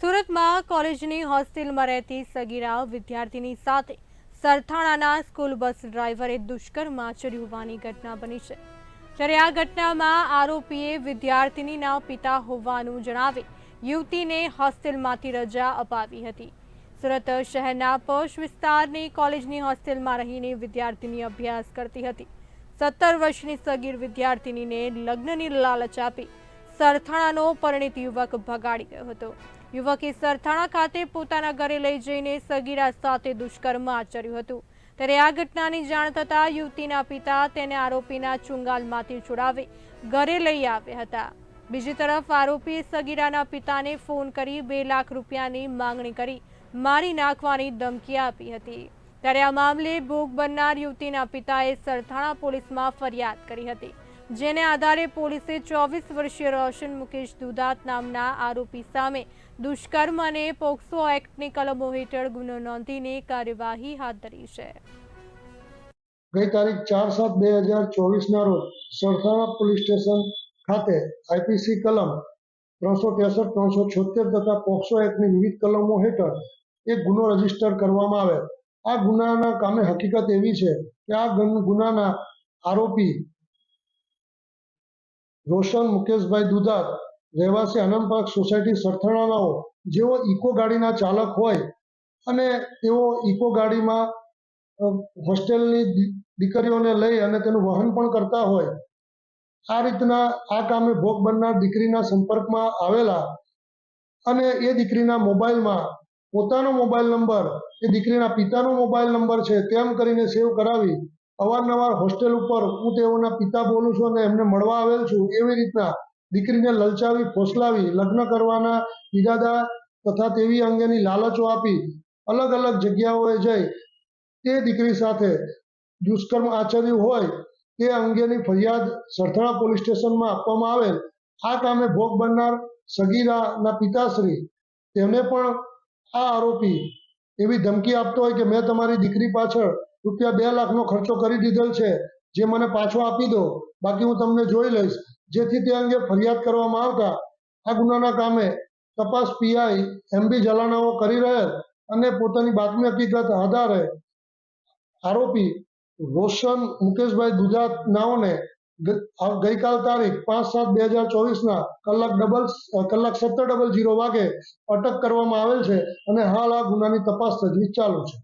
સુરતમાં કોલેજની હોસ્ટેલમાં રહેતી સગીરા વિદ્યાર્થીની સાથે સરથાણાના સ્કૂલ બસ ડ્રાઈવરે દુષ્કર્મ આચર્યું હોવાની ઘટના બની છે. જ્યારે આ ઘટનામાં આરોપીએ વિદ્યાર્થીનીના પિતા હોવાનું જણાવી યુવતીને હોસ્ટેલમાંથી રજા અપાવી હતી. સુરત શહેરના પોશ વિસ્તારની કોલેજની હોસ્ટેલમાં રહીને વિદ્યાર્થીની અભ્યાસ કરતી હતી. સત્તર વર્ષની સગીર વિદ્યાર્થીનીને લગ્નની લાલચ આપી સરથાણાનો પરિણીત યુવક ભગાડી ગયો હતો. યુવકે સરથાણા ખાતે પોતાના ઘરે લઈ જઈને સગીરા સાથે દુષ્કર્મ આચર્યું હતું. ત્યારે આ ઘટનાની જાણ થતાં યુવતીના પિતા તેને આરોપીના ચુંગાલમાંથી છોડાવી ઘરે લઈ આવ્યા હતા. બીજી તરફ આરોપીએ સગીરાના પિતાને ફોન કરી બે લાખ રૂપિયાની માંગણી કરી મારી નાખવાની ધમકી આપી હતી. ત્યારે આ મામલે ભોગ બનનાર યુવતીના પિતાએ સરથાણા પોલીસમાં ફરિયાદ કરી હતી. જેને આધારે પોલીસે ચોવીસ વર્ષીય રોશન મુકેશ દુદાત નામના આરોપી સામે દુષ્કર્મ અને પોક્સો એક્ટની કલમો હેઠળ ગુનો નોંધીને કાર્યવાહી હાથ ધરી છે. ગઈ તારીખ ચાર સાત બે હજાર ચોવીસના રોજ સરથાણા પોલીસ સ્ટેશન ખાતે આઈપીસી કલમ ત્રણસો ત્રેસઠ, ત્રણસો છોતેર તથા પોક્સો એક્ટની વિવિધ કલમો હેઠળ એક ગુનો રજિસ્ટર કરવામાં આવે આ ગુનાના કામે હકીકત એવી છે કે આ ગન- ગુનાના આરોપી રોશન મુકેશભાઈ દુધાત રહેવાસી આનંદ સોસાયટી સરથાણાનાઓ જેઓ ઇકો ગાડીના ચાલક હોય અને તેઓ ઇકો ગાડીમાં હોસ્ટેલની દીકરીઓને લઈ અને તેનું વહન પણ કરતા હોય. આ રીતના આ કામે ભોગ બનનાર દીકરીના સંપર્કમાં આવેલા અને એ દીકરીના મોબાઈલમાં પોતાનો મોબાઈલ નંબર, એ દીકરીના પિતાનો મોબાઈલ નંબર છે, તેમ કરીને સેવ કરાવી અવારનવાર હોસ્ટેલ ઉપર હું તેઓના પિતા બોલું છું અને એમને મળવા આવેલ છું, એવી રીતના દીકરીને લલચાવી, ફોસલાવી, લગ્ન કરવાના ઈરાદા તથા તેવી અંગેની લાલચો આપી અલગ અલગ જગ્યાઓએ જઈ તે દીકરી સાથે દુષ્કર્મ આચર્યું હોય તે અંગેની ફરિયાદ સરથાણા પોલીસ સ્ટેશનમાં આપવામાં આવેલ. આ કામે ભોગ બનનાર સગીરાના પિતાશ્રી તેમને પણ આ આરોપી એવી ધમકી આપતો હોય કે મેં તમારી દીકરી પાછળ રૂપિયા બે લાખનો ખર્ચો કરી દીધેલ છે, જે મને પાછો આપી દો. બાકી હું તમને જોઈ લઈશ. જેથી તે અંગે ફરિયાદ કરવામાં આવતા આ ગુનાના કામે તપાસ પીઆઈ એમબી જલાનાઓ કરી રહેલ અને પોતાની બાતમી હકીકત આધારે આરોપી રોશન મુકેશભાઈ દુધાત નાઓને ગઈકાલ તારીખ પાંચ સાત બે હજાર ચોવીસના કલાક ડબલ કલાક સત્તર ડબલ જીરો વાગે અટક કરવામાં આવેલ છે અને હાલ આ ગુનાની તપાસ તજવીજ ચાલુ છે.